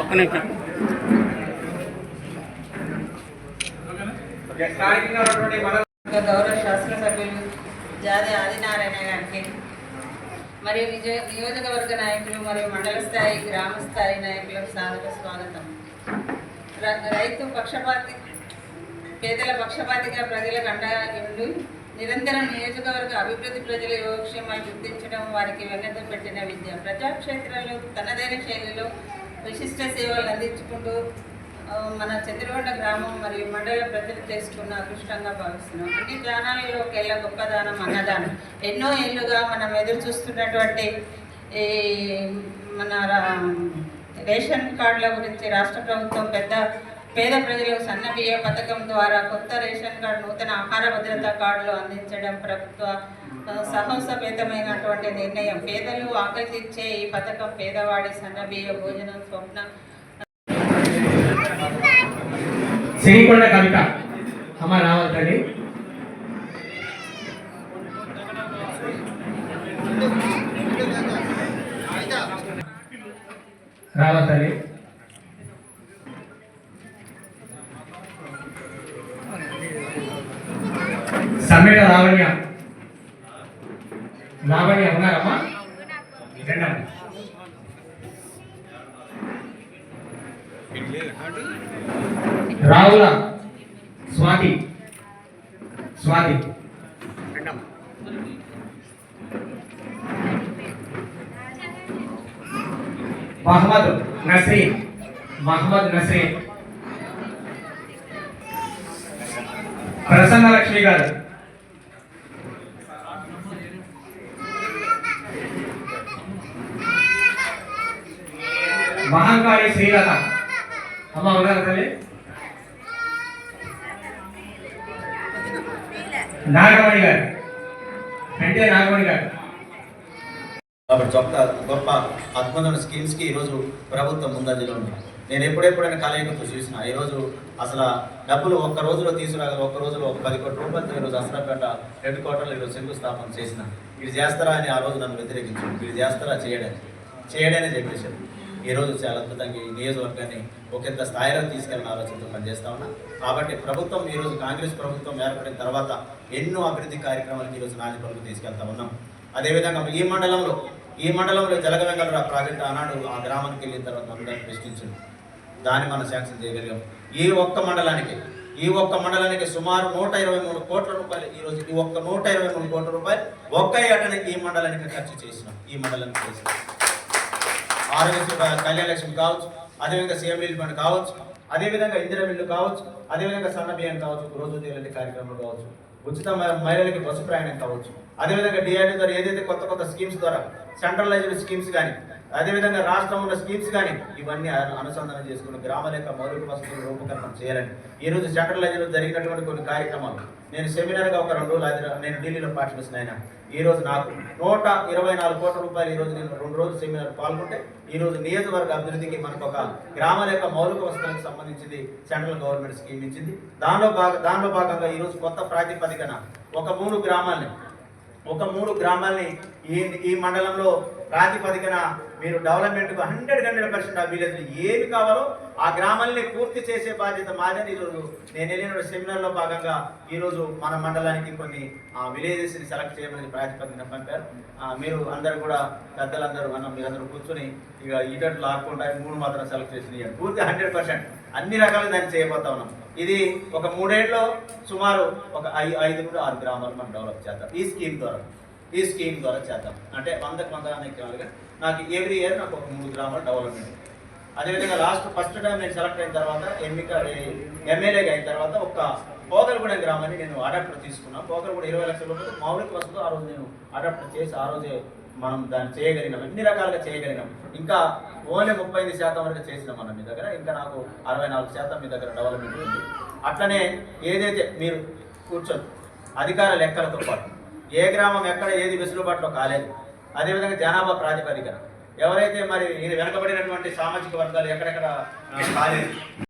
ఒక్క నిమిషం గౌరవ శాసనసభ్యులు జాది ఆదినారాయణ గారికి మరియు విజయ నియోజకవర్గ నాయకులు మరియు మండల స్థాయి గ్రామ స్థాయి నాయకులకు సాదర స్వాగతం. రైతు పక్షపాతి పేదల పక్షపాతిగా ప్రజలకు అండగా ఉండి నిరంతరం నియోజకవర్గ అభివృద్ధి ప్రజల యోగక్షేమాలు గుర్తించడం వారికి వెన్నెత పెట్టిన విద్య. ప్రజాక్షేత్రంలో తనదైన శైలిలో విశిష్ట సేవలు అందించుకుంటూ మన చంద్రగొండ గ్రామం మరియు మండల ప్రజలు చేసుకున్న అదృష్టంగా భావిస్తున్నాం. అన్ని దానాలలో ఒకెళ్ళ గొప్ప దానం అన్నదానం. ఎన్నో ఏళ్ళుగా మనం ఎదురు చూస్తున్నటువంటి ఈ మన రా- రేషన్ కార్డుల గురించి రాష్ట్ర ప్రభుత్వం పెద్ద పేద ప్రజలకు సన్న పథకం ద్వారా కొత్త రేషన్ కార్డు నూతన ఆహార భద్రతా కార్డులు అందించడం ప్రభుత్వ సహసపేతమైనటువంటి సాహసపేతమైనటువంటి నిర్ణయం. పేదలు ఆకర్షించే ఈ పథకం పేదవాడి సన్న బియ్య భోజనం స్వప్న. సిరికొండ కవిత అమ్మ రావాలి రావాలి తల్లి సమ్మెట లావణ్య లావణ్య ఉన్నారమ్మా? రండమ్మా రావుల స్వాతి. స్వాతి. మహమ్మద్ నస్రీన్ మహమ్మద్ నస్రీన్ ప్రసన్న లక్ష్మి గారు. మహంకాళి శ్రీలత. అమ్మ ఉన్నారు తల్లి? నాగమణి గారు. అంటే నాగమణి గారు. కాబట్టి గొప్ప గొప్ప అద్భుతమైన స్కీమ్స్కి ఈరోజు ప్రభుత్వం ముందంజలో ఉంది. నేను ఎప్పుడెప్పుడైనా కలయికతో చూసిన ఈరోజు అసలు డబ్బులు ఒక్క రోజులో తీసుకురాగల ఒక్క రోజులో ఒక పది కోట్ల రూపాయలతో ఈరోజు అసరాపేట హెడ్ క్వార్టర్లు ఈరోజు శంకుస్థాపన చేసిన. వీడు చేస్తారా అని ఆ రోజు నన్ను వ్యతిరేకించారు. వీడు చేస్తారా చేయడని చేయడనే చెప్పేశారు. ఈ రోజు చాలా అద్భుతంగా ఈ నియోజకవర్గాన్ని ఒకంత స్థాయిలో తీసుకెళ్ళిన ఆలోచనతో పనిచేస్తా ఉన్నా. కాబట్టి ప్రభుత్వం ఈరోజు కాంగ్రెస్ ప్రభుత్వం ఏర్పడిన తర్వాత ఎన్నో అభివృద్ధి కార్యక్రమాలకు ఈరోజు నాలుగు పనులు తీసుకెళ్తా ఉన్నాం. అదేవిధంగా ఈ మండలంలో ఈ మండలంలో జలగ ప్రాజెక్టు ప్రాజెక్ట్ ఆనాడు ఆ గ్రామానికి వెళ్ళిన తర్వాత అందరూ ప్రశ్నించింది దాన్ని మనం శాంక్షన్ చేయగలిగాం. ఈ ఒక్క మండలానికి ఈ ఒక్క మండలానికి సుమారు నూట ఇరవై మూడు కోట్ల రూపాయలు ఈ రోజు ఈ ఒక్క నూట ఇరవై మూడు కోట్ల రూపాయలు ఒక్క ఏటనే ఈ మండలానికి ఖర్చు చేసినాం. ఈ మండలానికి చేసినాం. ఆరోగ్యశ్రీ కళ్యాణ లక్ష్మి కావచ్చు అదేవిధంగా సీఎం రిలీఫ్ ఫండ్ కావచ్చు అదేవిధంగా ఇందిరా బిల్లు కావచ్చు అదేవిధంగా సన్న బియ్యం కావచ్చు రోజు లాంటి కార్యక్రమాలు కావచ్చు ఉచిత మహిళలకి బస్సు ప్రయాణం కావచ్చు అదేవిధంగా డిఆర్డీ ద్వారా ఏదైతే కొత్త కొత్త స్కీమ్స్ ద్వారా సెంట్రలైజ్డ్ స్కీమ్స్ కానీ అదేవిధంగా రాష్ట్రం ఉన్న స్కీమ్స్ కానీ ఇవన్నీ అనుసంధానం చేసుకుని గ్రామాల యొక్క మౌలిక వసతులు రూపకల్పన చేయాలని. ఈ రోజు సెంట్రలైజ్లో జరిగినటువంటి కొన్ని కార్యక్రమాలు నేను సెమినార్గా ఒక రెండు రోజులు నేను ఢిల్లీలో పార్టిసిపేషన్ ఈరోజు ఈ నాకు నూట ఇరవై నాలుగు కోట్ల రూపాయలు ఈరోజు నేను రెండు రోజులు సెమినార్ పాల్గొంటే ఈ రోజు నియోజకవర్గ అభివృద్ధికి మనకు ఒక గ్రామాల యొక్క మౌలిక వసతులకు సంబంధించింది సెంట్రల్ గవర్నమెంట్ స్కీమ్ ఇచ్చింది. దానిలో భాగ దానిలో భాగంగా ఈరోజు కొత్త ప్రాతిపదికన ఒక మూడు గ్రామాల్ని ఒక మూడు గ్రామాల్ని ఈ ఈ మండలంలో ప్రాతిపదికన మీరు డెవలప్మెంట్కు హండ్రెడ్ హండ్రెడ్ పర్సెంట్ ఆ విలేజ్ ఏమి కావాలో ఆ గ్రామాల్ని పూర్తి చేసే బాధ్యత మాదని ఈరోజు నేను వెళ్ళిన సెమినార్లో భాగంగా ఈరోజు మన మండలానికి కొన్ని విలేజెస్ని సెలెక్ట్ చేయమని ప్రాతిపదికన పంపారు. మీరు అందరు కూడా పెద్దలందరూ అన్న మీరందరూ కూర్చొని ఇక ఈటట్లు లాక్కుండా మూడు మాత్రం సెలెక్ట్ చేసి పూర్తి హండ్రెడ్ పర్సెంట్. అన్ని రకాలు దాన్ని చేయబోతా ఉన్నాం. ఇది ఒక మూడేళ్ళలో సుమారు ఒక ఐ ఐదు నుండి ఆరు గ్రామాలు మనం డెవలప్ చేద్దాం. ఈ స్కీమ్ ద్వారా. ఈ స్కీమ్ ద్వారా చేద్దాం. అంటే వందకు వంద అనేకలుగా నాకు ఎవ్రీ ఇయర్ నాకు ఒక మూడు గ్రామాలు డెవలప్మెంట్ అదేవిధంగా లాస్ట్ ఫస్ట్ టైం నేను సెలెక్ట్ అయిన తర్వాత ఎన్నిక ఎమ్మెల్యేగా అయిన తర్వాత ఒక పోగలగూడెం గ్రామాన్ని నేను అడాప్టర్ తీసుకున్నాను. పోగలగూడ ఇరవై లక్షల రూపాయలు మౌలిక వసతులు ఆ రోజు నేను అడాప్టర్ చేసి ఆ రోజే మనం దాన్ని చేయగలిగినాం ఎన్ని రకాలుగా చేయగలిగినాం. ఇంకా ఓన్లీ ముప్పై ఐదు శాతం వరకు చేసినాం మనం మీ దగ్గర. ఇంకా నాకు అరవై నాలుగు శాతం మీ దగ్గర డెవలప్మెంట్ ఉంది. అట్లనే ఏదైతే మీరు కూర్చొని అధికార లెక్కలతో పాటు ఏ గ్రామం ఎక్కడ ఏది వెసులుబాటులో కాలేదు. అదేవిధంగా జనాభా ప్రాతిపదికన ఎవరైతే మరి ఈయన వెనకబడినటువంటి సామాజిక వర్గాలు ఎక్కడెక్కడ కాలేదు.